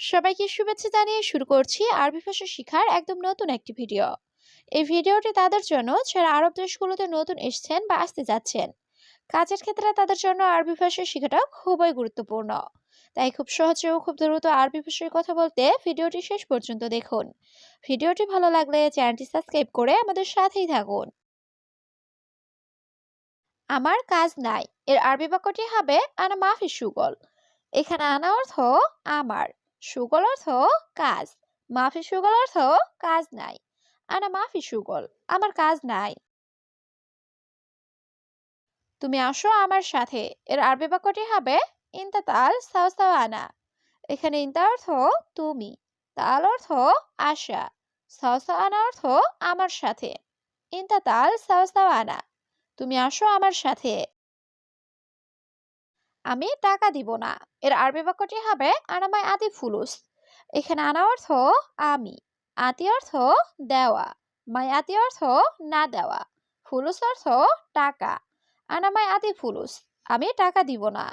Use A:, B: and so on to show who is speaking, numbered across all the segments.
A: সবাইকে শুভেচ্ছা জানিয়ে শুরু করছি আরবি ভাষা শেখার একদম নতুন একটি ভিডিও। এই ভিডিওটি তাদের জন্য যারা আরব দেশগুলোতে নতুন এসছেন বা আসতে যাচ্ছেন, কাজের ক্ষেত্রে তাদের জন্য আরবি ভাষা শেখাটা খুবই গুরুত্বপূর্ণ। তাই খুব সহজে ও খুব দ্রুত আরবি ভাষায় কথা বলতে ভিডিওটি শেষ পর্যন্ত দেখুন। ভিডিওটি ভালো লাগলে চ্যানেলটি সাবস্ক্রাইব করে আমাদের সাথেই থাকুন। আমার কাজ নাই, এর আরবি বাক্যটি হবে আনা মাফি সুগল। এখানে আনা অর্থ আমার। সুগল অর্থ কাজ। মাফি সুগল অর্থ কাজ নাই। আনা মাফি সুগল, আমার কাজ নাই। তুমি আসো আমার সাথে, এর আরবি বাক্যটি হবে ইনতা তাল সাও সাও আনা এখানে ইনতা অর্থ তুমি, তাল অর্থ আশা সাও সাও আনা অর্থ আমার সাথে। ইনতা তাল সাও সাও আনা তুমি আসো আমার সাথে। আমি টাকা দিব না। এর আরবি বাক্যটি হবে আনামাই আতি ফুলুস। এখানে আনা অর্থ, আমি। আতি অর্থ, দেওয়া। মাই আতি অর্থ, না দেওয়া। ফুলুস অর্থ, টাকা। আনামাই আতি ফুলুস। আমি টাকা দিব না।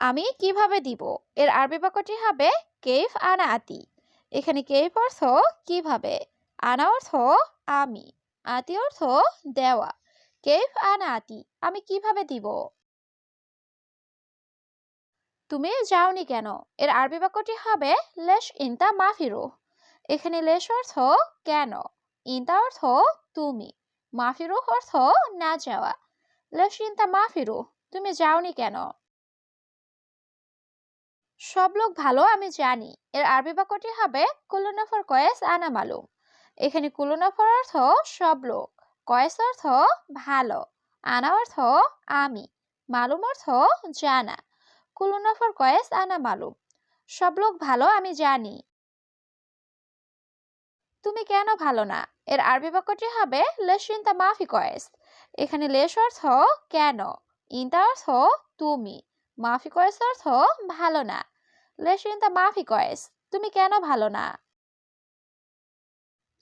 A: আমি কীভাবে দিব? এর আরবি বাক্যটি হবে কেফ আনা আতি। এখানে কেফ অর্থ, কীভাবে? আনা অর্থ, আমি। আতি অর্থ, দেওয়া। কেফ আনা আমি কীভাবে দিব? তুমি যাওনি কেন? এর আরবি বাক্যটি হবে লেশ ইনতা মাফিরু। এখানে লেশ অর্থ কেন? ইনতা অর্থ তুমি। মাফিরু অর্থ না যাওয়া। লেশ ইনতা মাফিরু, তুমি যাওনি কেন? সব লোক ভালো, আমি জানি। এর আরবি বাক্যটি হবে কুলুনাফর কয়েস আনা মালুম। এখানে কুলুনাফর অর্থ সব লোক। কয়েস অর্থ ভালো, আনা অর্থ আমি, মালুম অর্থ জানা। কুলুনাফর কয়েস, আনা মালুম। সব লোক ভালো, আমি জানি। তুমি কেন ভালো না? এর আরবি বাক্যটি হবে লেশ ইনতা মাফি কয়েস। এখানে লেশ অর্থ কেন ইনতা অর্থ তুমি, মাফি কয়েস অর্থ ভালো না। লেশ ইনতা মাফি কয়েস। তুমি কেন ভালো না?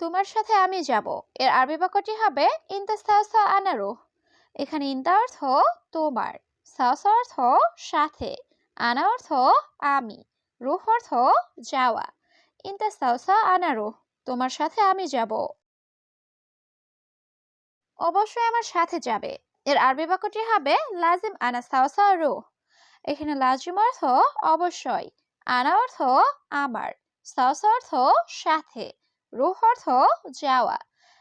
A: তোমার সাথে আমি যাব। এর আরবি বাক্যটি হবে, ইনতা সাওসা আনারু এখানে ইনতা অর্থ, তোমার। সাওসা অর্থ, সাথে। আনা অর্থ, আমি। রুহ অর্থ, যাওয়া। ইনতা সাওসা আনারু তোমার সাথে আমি যাব। অবশ্যই আমার সাথে যাবে। এর আরবি বাক্যটি হবে, লাজিম আনা সাওসা রু এখানে লাজিম অর্থ, অবশ্যই। আনা অর্থ, আমার। সাওসা অর্থ, সাথে। রুহ অর্থ যাওয়া।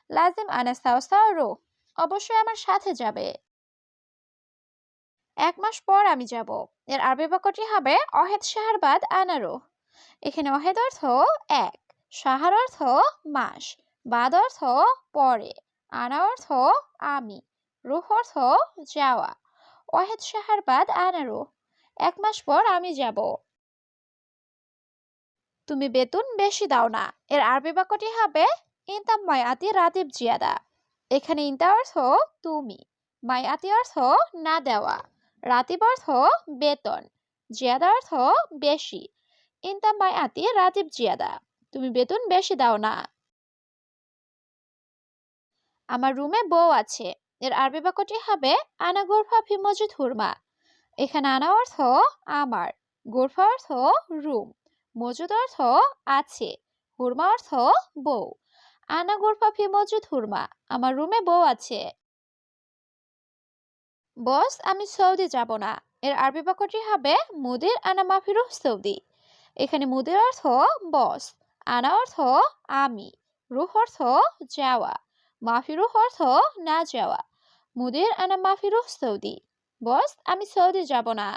A: লাজিম আনা সাওসা রু অবশ্যই আমার সাথে যাবে। এক মাস পর আমি যাব। এর আরবি বাক্যটি হবে অহেদ শাহারবাদ আনারো এখানে অহেদ অর্থ এক সাহার অর্থ মাস, বাদ অর্থ পরে, আনা অর্থ আমি, রুহ অর্থ যাওয়া। অহেদ শাহারবাদ আনারো এক মাস পর আমি যাব। তুমি বেতন বেশি দাও না। এর আরবি বাক্যটি হবে, ইনতাম মায়াতি রাতিব জিয়াদা। এখানে ইনতা অর্থ তুমি মায়াতি অর্থ না দেওয়া। রাতিব অর্থ বেতন, জিয়াদা অর্থ বেশি। ইনতা মায়াতি রাতিব জিয়াদা, তুমি বেতন বেশি দাও না। আমার রুমে বউ আছে। এর আরবি বাক্যটি হবে, আনা গোরফা ফি মজুদ হুরমা। এখানে আনা অর্থ, আমার। গোরফা অর্থ, রুম। মজুদ অর্থ আছে, হুরমা অর্থ বউ। আনা গোরফা ফি মজুদ হুরমা, আমার রুমে বউ আছে। বস, আমি সৌদি যাব না, এর আরবি বাক্যটি হবে মুদির আনা মাফিরুহ সৌদি। এখানে মুদির অর্থ বস, আনা অর্থ আমি, রুহ অর্থ যাওয়া, মাফিরুহ অর্থ না যাওয়া। মুদির আনা মাফিরুহ সৌদি। বস, আমি সৌদি যাব না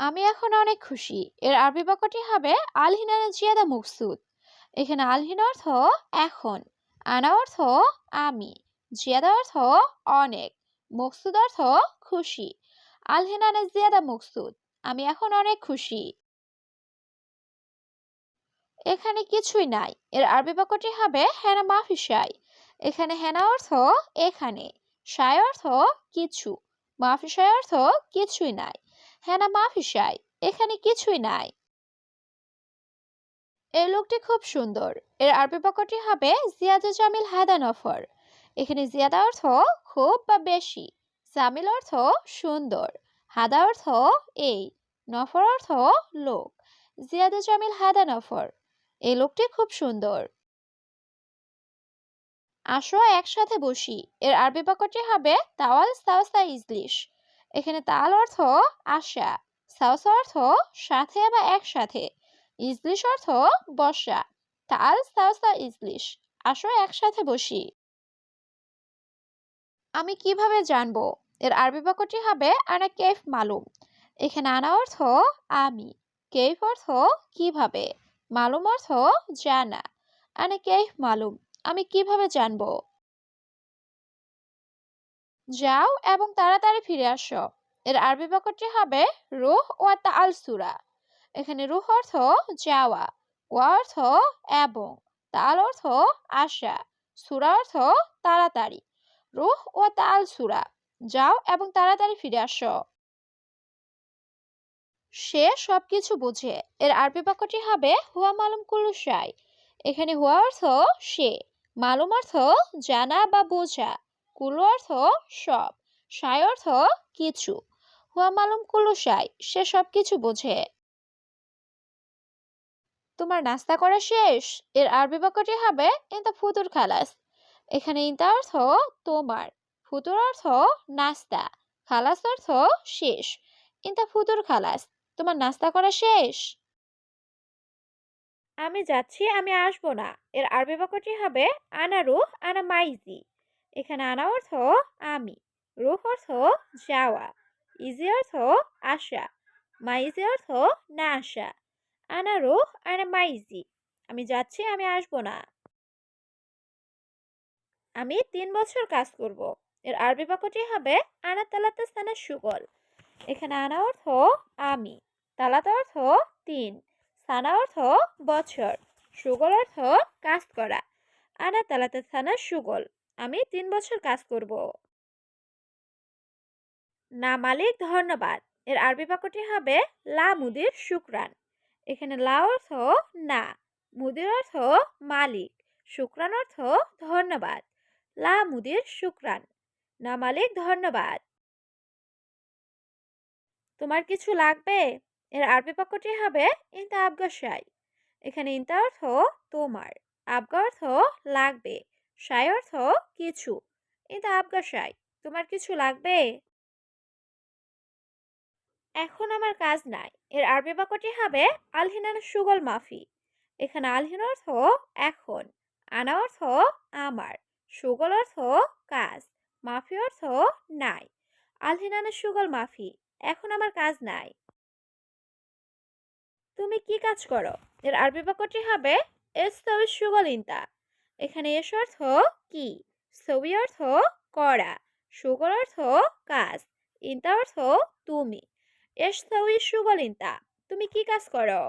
A: আমি এখন অনেক খুশি। এর আরবি বাক্যটি হবে আলহিনানা জিয়াদা মুকসুদ। এখানে আলহিন অর্থ এখন, আনা অর্থ আমি, জিয়াদা অর্থ অনেক, মকসুদ অর্থ খুশি। আলহিনানা জিয়াদা মকসুদ, আমি এখন অনেক খুশি। এখানে কিছুই নাই। এর আরবি বাক্যটি হবে হেনা মাফি সাই এখানে হেনা অর্থ এখানে সায় অর্থ কিছু, মাফি সাই অর্থ কিছুই নাই। হেনা মাফি সাই এখানে কিছুই নাই। এই লোকটি খুব সুন্দর। এর আরবি বাক্যটি হবে জিয়াদা জামিল হায়দা নফর এখানে জিয়াদা অর্থ খুব বা বেশি, জামিল অর্থ সুন্দর, হাদা অর্থ এই, নফর অর্থ লোক, জিয়াদু জামিল হাদা নফর এই লোকটি খুব সুন্দর। আসো একসাথে বসি। এর আরবি বাক্যটি হবে তাওয়াল সাওসা ইজলিশ। এখানে তাল অর্থ আশা সাউস অর্থ সাথে বা একসাথে, ইজলিশ অর্থ বসা তাল সাওসা ইজলিশ, আসো একসাথে বসি। আমি কীভাবে জানব? এর আরবি বাক্যটি হবে আনা কেফ মালুম। এখানে আনা অর্থ আমি কেফ অর্থ কীভাবে, মালুম অর্থ জানা, আনা কেফ মালুম। আমি কীভাবে জানব? যাও এবং তাড়াতাড়ি ফিরে আসো। এর আরবি বাক্যটি হবে রুহ ও তাল সুরা এখানে রুহ অর্থ যাওয়া, ওয়া অর্থ এবং, তাল অর্থ আশা সুরা অর্থ তাড়াতাড়ি। রুহ ও তাল সুরা যাও এবং তাড়াতাড়ি ফিরে আসো। সে সবকিছু বুঝে। এর আরবি বাক্যটি হবে হুয়া মালুম কুল্লু শাই। এখানে হুয়া অর্থ সে, মালুম অর্থ জানা বা বোঝা। কুলু অর্থ সব, সাই অর্থ কিছু। হুয়া মালুম কুলু সাই, সে সব কিছু বোঝে। তোমার নাস্তা করা শেষ? এর আরবি বাক্যটি হবে ইন্তা ফুতুর খালাস এখানে ইন্তা অর্থ তোমার ফুতুর অর্থ নাস্তা খালাস অর্থ শেষ ইন্তা ফুতুর খালাস তোমার নাস্তা করা শেষ? আমি যাচ্ছি, আমি আসব না। এর আরবি বাক্যটি হবে আনারু আনা মাইজি এখানে আনা অর্থ আমি রুহ অর্থ যাওয়া, ইজি অর্থ আসা মাইজি অর্থ না আসা, আনা রুহ আনা মাইজি আমি যাচ্ছি, আমি আসব না। আমি তিন বছর কাজ করব, এর আরবি বাক্যটি হবে আনা তালাতা স্থানের সুগল, এখানে আনা অর্থ আমি, তালাতা অর্থ তিন, সানা অর্থ বছর, সুগল অর্থ কাজ করা, আনা তালাতে সানা সুগল। আমি তিন বছর কাজ করব। না মালিক, ধন্যবাদ। এর আরবি বাক্যটি হবে, লা মুদির শুক্রান। এখানে লা অর্থ না, মুদির অর্থ মালিক, শুক্রান অর্থ ধন্যবাদ। লা মুদির শুক্রান, না মালিক, ধন্যবাদ। তোমার কিছু লাগবে? এর আরবি বাক্যটি হবে, ইন্তা আবগা সাই এখানে ইন্তা অর্থ তোমার, আবগা অর্থ লাগবে। সাই অর্থ কিছু। ইন্তা আবগা সাই। তোমার কিছু লাগবে? এখন আমার কাজ নাই। এর আরবি বাক্যটি হবে আলহিনান সুগল মাফি। এখানে আলহিন অর্থ এখন, আনা অর্থ আমার, সুগল অর্থ কাজ, মাফি অর্থ নাই। আলহিনানা সুগল মাফি, এখন আমার কাজ নাই। তুমি কি কাজ করো? এর আরবি বাক্যটি হবে এস্তবি সুগল ইন্তা। এখানে এস অর্থ কি? ছবি অর্থ করা, সুগল অর্থ কাজ, ইন্তা অর্থ তুমি। এস্তবি সুগল ইন্তা, তুমি কি কাজ করো?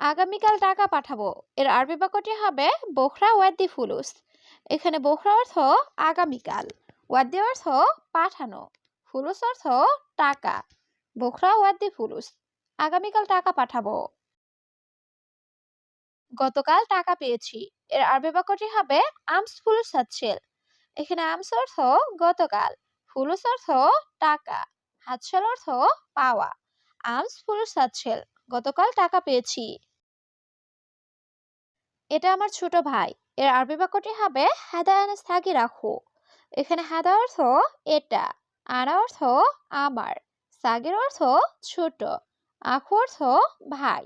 A: আগামীকাল টাকা পাঠাবো, এর আরবি বাক্যটি হবে বোখরা ওয়াদ্দি ফুলুস। এখানে বোখরা অর্থ আগামীকাল, ওয়াদ্দি অর্থ পাঠানো, ফুলুস অর্থ টাকা, বোখরা ওয়াদ্দি ফুলুস। আগামীকাল টাকা পাঠাবো। গতকাল টাকা পেয়েছি। এর আরবি বাক্যটি হবে, আমস ফুলুস হাতছেল এখানে আমস অর্থ গতকাল ফুলুস অর্থ টাকা হাতছেল অর্থ পাওয়া। আমস ফুলুস হাতছেল গতকাল টাকা পেয়েছি। এটা আমার ছোট ভাই। এর আরবি বাক্যটি হবে, হাদা আনা সাগি রাখো এখানে হাদা অর্থ এটা, আনা অর্থ আমার, সাগের অর্থ ছোট আখু অর্থ ভাই।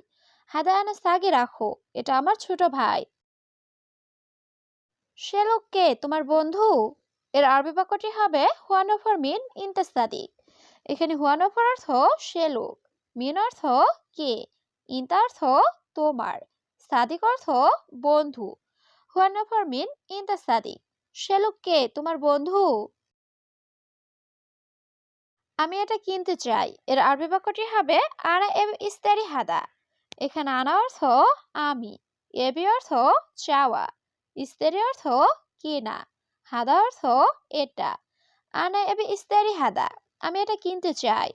A: হাদা আনা সাগি রাখো, এটা আমার ছোট ভাই। সে লোককে তোমার বন্ধু? এর আরবি বাক্যটি হবে হুয়ানফর মিন ইন্তাস্তাদিক এখানে হুয়ানফর অর্থ সে লোক, মিন অর্থ কে? ইন্তা অর্থ তোমার, সাদিক অর্থ বন্ধু। হুয়ানফর মিন ইন্তা সাদিক, সে লোককে তোমার বন্ধু? আমি এটা কিনতে চাই। এর আরবি বাক্যটি হবে আনা এব ইস্তারি হাদা এখানে আনা অর্থ আমি এবি অর্থ চাওয়া ইস্তারি অর্থ কেনা, হাদা অর্থ এটা, আনা এবি ইস্তেরি হাদা, আমি এটা কিনতে চাই।